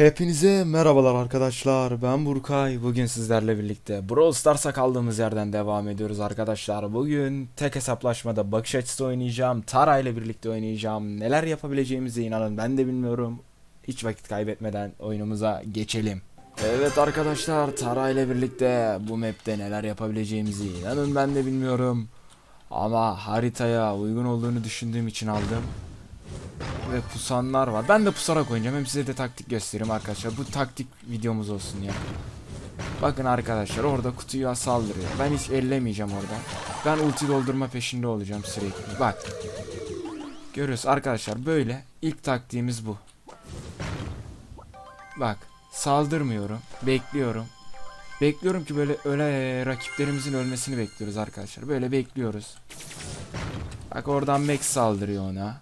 Hepinize merhabalar arkadaşlar. Ben Burkay. Bugün sizlerle birlikte Brawl Stars'a kaldığımız yerden devam ediyoruz arkadaşlar. Bugün tek hesaplaşmada bakış açısı oynayacağım. Tara ile birlikte oynayacağım. Neler yapabileceğimize inanın ben de bilmiyorum. Hiç vakit kaybetmeden oyunumuza geçelim. Evet arkadaşlar Tara ile birlikte bu map'te neler yapabileceğimizi inanın ben de bilmiyorum. Ama haritaya uygun olduğunu düşündüğüm için aldım ve pusanlar var. Ben de pusarak oynayacağım. Hem size de taktik göstereyim arkadaşlar. Bu taktik videomuz olsun ya. Bakın arkadaşlar orada kutuya saldırıyor. Ben hiç ellemeyeceğim orada. Ben ulti doldurma peşinde olacağım sürekli. Bak. Görüyoruz arkadaşlar böyle. İlk taktiğimiz bu. Bak. Saldırmıyorum. Bekliyorum. Bekliyorum ki böyle öyle rakiplerimizin ölmesini bekliyoruz arkadaşlar. Böyle bekliyoruz. Bak oradan Max saldırıyor ona.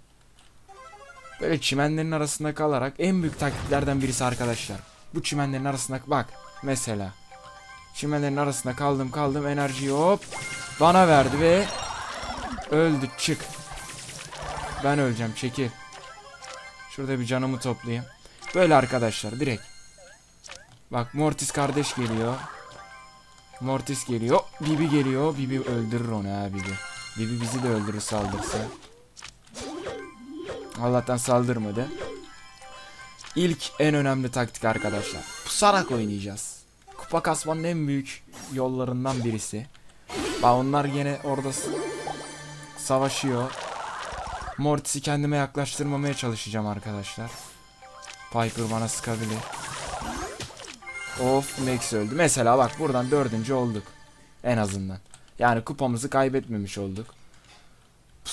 Böyle çimenlerin arasında kalarak en büyük taktiklerden birisi arkadaşlar. Bu çimenlerin arasında bak mesela. Çimenlerin arasında kaldım kaldım enerjiyi hop bana verdi ve öldü çık. Ben öleceğim çekil. Şurada bir canımı toplayayım. Böyle arkadaşlar direkt. Bak Mortis kardeş geliyor. Mortis geliyor. Bibi geliyor. Bibi öldürür onu ha Bibi. Bibi bizi de öldürür saldırsa. Allah'tan saldırmadı. İlk en önemli taktik arkadaşlar. Pusarak oynayacağız. Kupa kasmanın en büyük yollarından birisi. Bak onlar yine orada savaşıyor. Mortis'i kendime yaklaştırmamaya çalışacağım arkadaşlar. Piper bana sıkabilir. Of Max öldü. Mesela bak buradan dördüncü olduk. En azından. Yani kupamızı kaybetmemiş olduk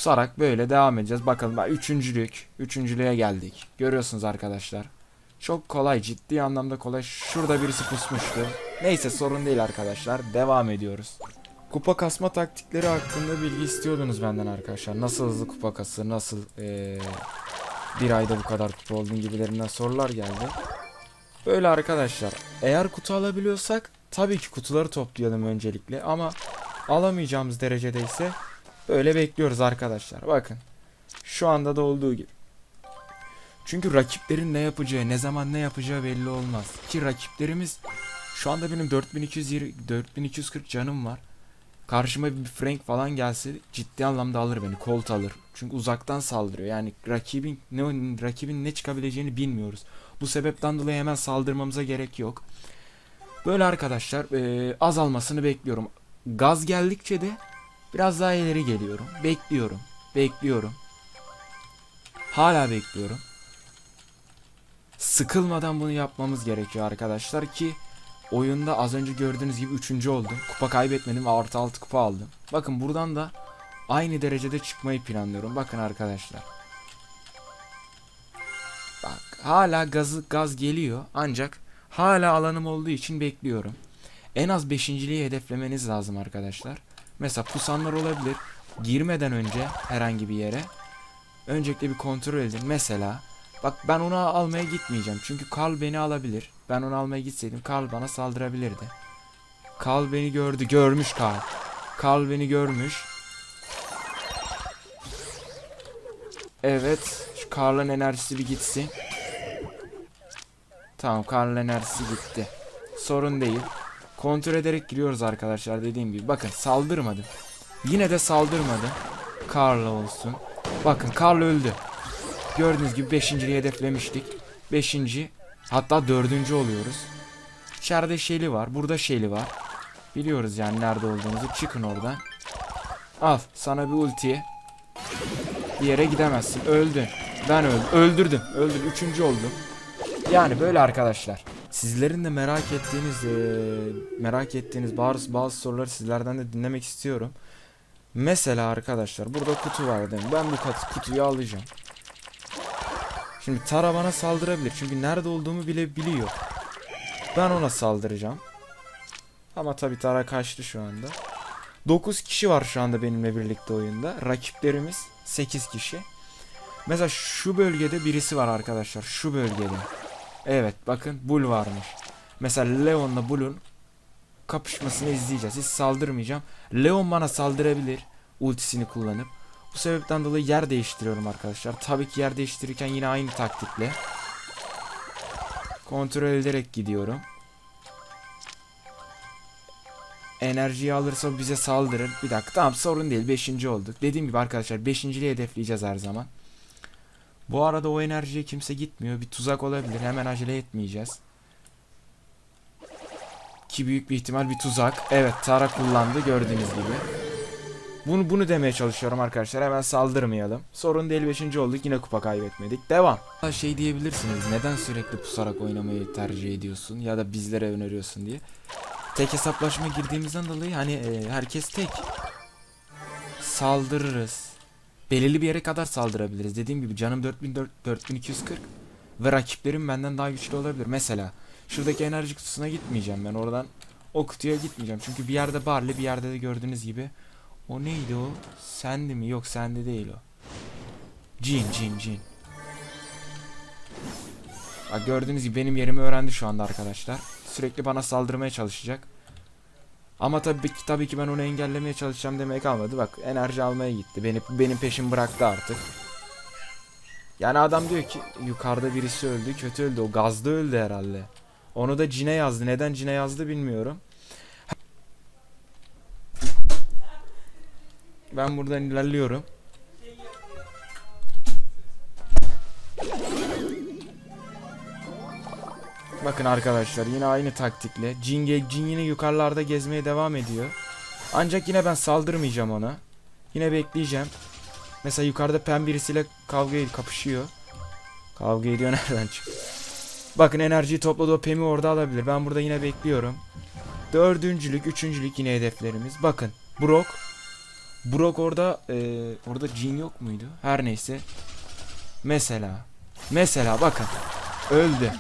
pusarak böyle devam edeceğiz. Bakalım bak üçüncülük. Üçüncülüğe geldik. Görüyorsunuz arkadaşlar. Çok kolay ciddi anlamda kolay. Şurada birisi pusmuştu. Neyse sorun değil arkadaşlar. Devam ediyoruz. Kupa kasma taktikleri hakkında bilgi istiyordunuz benden arkadaşlar. Nasıl hızlı kupa kası, nasıl eee, bir ayda bu kadar kupa olduğun gibilerinden sorular geldi. Böyle arkadaşlar. Eğer kutu alabiliyorsak tabii ki kutuları toplayalım öncelikle ama alamayacağımız derecede ise Böyle bekliyoruz arkadaşlar. Bakın. Şu anda da olduğu gibi. Çünkü rakiplerin ne yapacağı, ne zaman ne yapacağı belli olmaz. Ki rakiplerimiz şu anda benim 4220 4240 canım var. Karşıma bir Frank falan gelse ciddi anlamda alır beni. Colt alır. Çünkü uzaktan saldırıyor. Yani rakibin ne rakibin ne çıkabileceğini bilmiyoruz. Bu sebepten dolayı hemen saldırmamıza gerek yok. Böyle arkadaşlar eee, azalmasını bekliyorum. Gaz geldikçe de Biraz daha ileri geliyorum. Bekliyorum. Bekliyorum. Hala bekliyorum. Sıkılmadan bunu yapmamız gerekiyor arkadaşlar ki oyunda az önce gördüğünüz gibi 3. oldum. Kupa kaybetmedim. Artı 6 kupa aldım. Bakın buradan da aynı derecede çıkmayı planlıyorum. Bakın arkadaşlar. Bak hala gazı gaz geliyor ancak hala alanım olduğu için bekliyorum. En az beşinciliği hedeflemeniz lazım arkadaşlar. Mesela pusanlar olabilir. Girmeden önce herhangi bir yere öncelikle bir kontrol edin. Mesela bak ben onu almaya gitmeyeceğim. Çünkü Karl beni alabilir. Ben onu almaya gitseydim Karl bana saldırabilirdi. Karl beni gördü. Görmüş Karl. Karl beni görmüş. Evet. Şu Karl'ın enerjisi bir gitsin. Tamam Karl'ın enerjisi gitti. Sorun değil. Kontrol ederek giriyoruz arkadaşlar dediğim gibi. Bakın saldırmadı. Yine de saldırmadı. Karl olsun. Bakın Karl öldü. Gördüğünüz gibi 5.liği hedeflemiştik. 5. hatta 4. oluyoruz. İçeride Shelly var. Burada Shelly var. Biliyoruz yani nerede olduğunuzu. Çıkın oradan. Al sana bir ulti. Bir yere gidemezsin. Öldün. Ben öldüm. Öldürdüm. Öldüm. Üçüncü oldum. Yani böyle arkadaşlar. Sizlerin de merak ettiğiniz eee, merak ettiğiniz bazı bazı soruları sizlerden de dinlemek istiyorum. Mesela arkadaşlar burada kutu var değil mi? Ben bu kat- kutuyu alacağım. Şimdi Tara bana saldırabilir. Çünkü nerede olduğumu bile biliyor. Ben ona saldıracağım. Ama tabii Tara kaçtı şu anda. 9 kişi var şu anda benimle birlikte oyunda. Rakiplerimiz 8 kişi. Mesela şu bölgede birisi var arkadaşlar. Şu bölgede. Evet bakın Bull varmış. Mesela Leon'la Bull'un kapışmasını izleyeceğiz. Hiç saldırmayacağım. Leon bana saldırabilir. Ultisini kullanıp. Bu sebepten dolayı yer değiştiriyorum arkadaşlar. Tabii ki yer değiştirirken yine aynı taktikle. Kontrol ederek gidiyorum. Enerjiyi alırsa bize saldırır. Bir dakika tamam sorun değil. Beşinci olduk. Dediğim gibi arkadaşlar beşinciliği hedefleyeceğiz her zaman. Bu arada o enerjiye kimse gitmiyor. Bir tuzak olabilir. Hemen acele etmeyeceğiz. Ki büyük bir ihtimal bir tuzak. Evet Tara kullandı gördüğünüz gibi. Bunu bunu demeye çalışıyorum arkadaşlar. Hemen saldırmayalım. Sorun değil 5. olduk. Yine kupa kaybetmedik. Devam. Şey diyebilirsiniz. Neden sürekli pusarak oynamayı tercih ediyorsun ya da bizlere öneriyorsun diye. Tek hesaplaşma girdiğimizden dolayı hani e, herkes tek. Saldırırız. Belirli bir yere kadar saldırabiliriz. Dediğim gibi canım 4400 4240 ve rakiplerim benden daha güçlü olabilir. Mesela şuradaki enerji kutusuna gitmeyeceğim ben. Oradan o kutuya gitmeyeceğim. Çünkü bir yerde Barley bir yerde de gördüğünüz gibi o neydi o? Sendi mi? Yok sende değil o. Jin, Jin, Jin. Bak gördüğünüz gibi benim yerimi öğrendi şu anda arkadaşlar. Sürekli bana saldırmaya çalışacak. Ama tabii ki tabii ki ben onu engellemeye çalışacağım demeye kalmadı. Bak enerji almaya gitti. Beni benim peşim bıraktı artık. Yani adam diyor ki yukarıda birisi öldü, kötü öldü. O gazda öldü herhalde. Onu da Cine yazdı. Neden Cine yazdı bilmiyorum. Ben buradan ilerliyorum. Bakın arkadaşlar yine aynı taktikle. Jin, ge- Jin yine yukarılarda gezmeye devam ediyor. Ancak yine ben saldırmayacağım ona. Yine bekleyeceğim. Mesela yukarıda Pen birisiyle kavga ed- kapışıyor. Kavga ediyor nereden çıktı? Bakın enerjiyi topladı o Pem'i orada alabilir. Ben burada yine bekliyorum. Dördüncülük, üçüncülük yine hedeflerimiz. Bakın Brock. Brock orada eee, orada Jin yok muydu? Her neyse. Mesela. Mesela bakın. Öldü.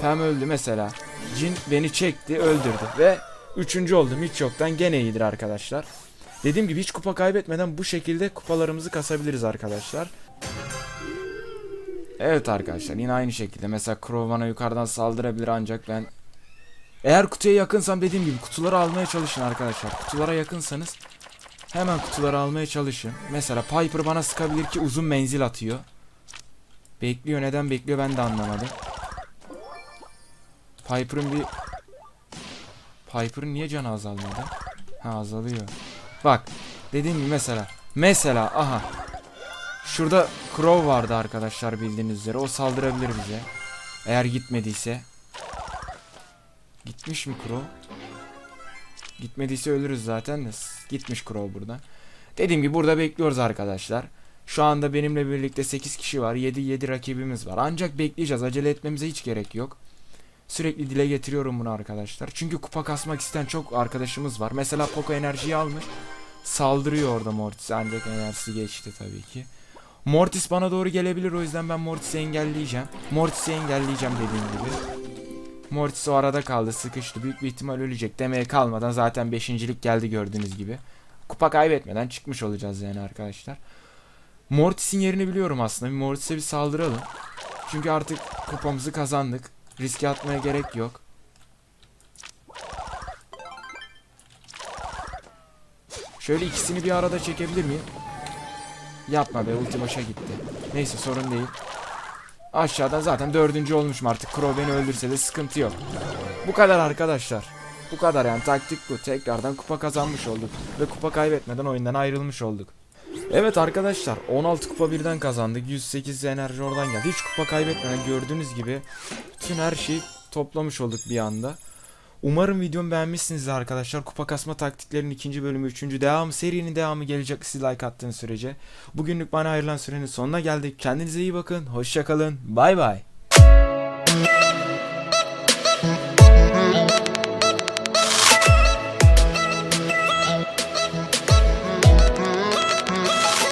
Pam öldü mesela. Jin beni çekti öldürdü. Ve üçüncü oldum hiç yoktan gene iyidir arkadaşlar. Dediğim gibi hiç kupa kaybetmeden bu şekilde kupalarımızı kasabiliriz arkadaşlar. Evet arkadaşlar yine aynı şekilde mesela Crow bana yukarıdan saldırabilir ancak ben eğer kutuya yakınsam dediğim gibi kutuları almaya çalışın arkadaşlar. Kutulara yakınsanız hemen kutuları almaya çalışın. Mesela Piper bana sıkabilir ki uzun menzil atıyor. Bekliyor neden bekliyor ben de anlamadım. Piper'ın bir Piper'ın niye canı azalmadı? Ha azalıyor. Bak dediğim gibi mesela mesela aha Şurada Crow vardı arkadaşlar bildiğiniz üzere. O saldırabilir bize. Eğer gitmediyse. Gitmiş mi Crow? Gitmediyse ölürüz zaten de. Gitmiş Crow burada. Dediğim gibi burada bekliyoruz arkadaşlar. Şu anda benimle birlikte 8 kişi var. 7 7 rakibimiz var. Ancak bekleyeceğiz. Acele etmemize hiç gerek yok. Sürekli dile getiriyorum bunu arkadaşlar. Çünkü kupa kasmak isteyen çok arkadaşımız var. Mesela Poco enerjiyi almış. Saldırıyor orada Mortis. Ancak enerjisi geçti tabii ki. Mortis bana doğru gelebilir o yüzden ben Mortis'i engelleyeceğim. Mortis'i engelleyeceğim dediğim gibi. Mortis o arada kaldı sıkıştı. Büyük bir ihtimal ölecek demeye kalmadan zaten beşincilik geldi gördüğünüz gibi. Kupa kaybetmeden çıkmış olacağız yani arkadaşlar. Mortis'in yerini biliyorum aslında. Bir Mortis'e bir saldıralım. Çünkü artık kupamızı kazandık. Riske atmaya gerek yok. Şöyle ikisini bir arada çekebilir miyim? Yapma be ulti boşa gitti. Neyse sorun değil. Aşağıdan zaten dördüncü olmuşum artık. Crow beni öldürse de sıkıntı yok. Bu kadar arkadaşlar. Bu kadar yani taktik bu. Tekrardan kupa kazanmış olduk. Ve kupa kaybetmeden oyundan ayrılmış olduk. Evet arkadaşlar 16 kupa birden kazandık. 108 enerji oradan geldi. Hiç kupa kaybetmeden gördüğünüz gibi bütün her şeyi toplamış olduk bir anda. Umarım videomu beğenmişsinizdir arkadaşlar. Kupa kasma taktiklerinin ikinci bölümü, üçüncü devamı, serinin devamı gelecek siz like attığınız sürece. Bugünlük bana ayrılan sürenin sonuna geldik. Kendinize iyi bakın. Hoşçakalın. Bay bay.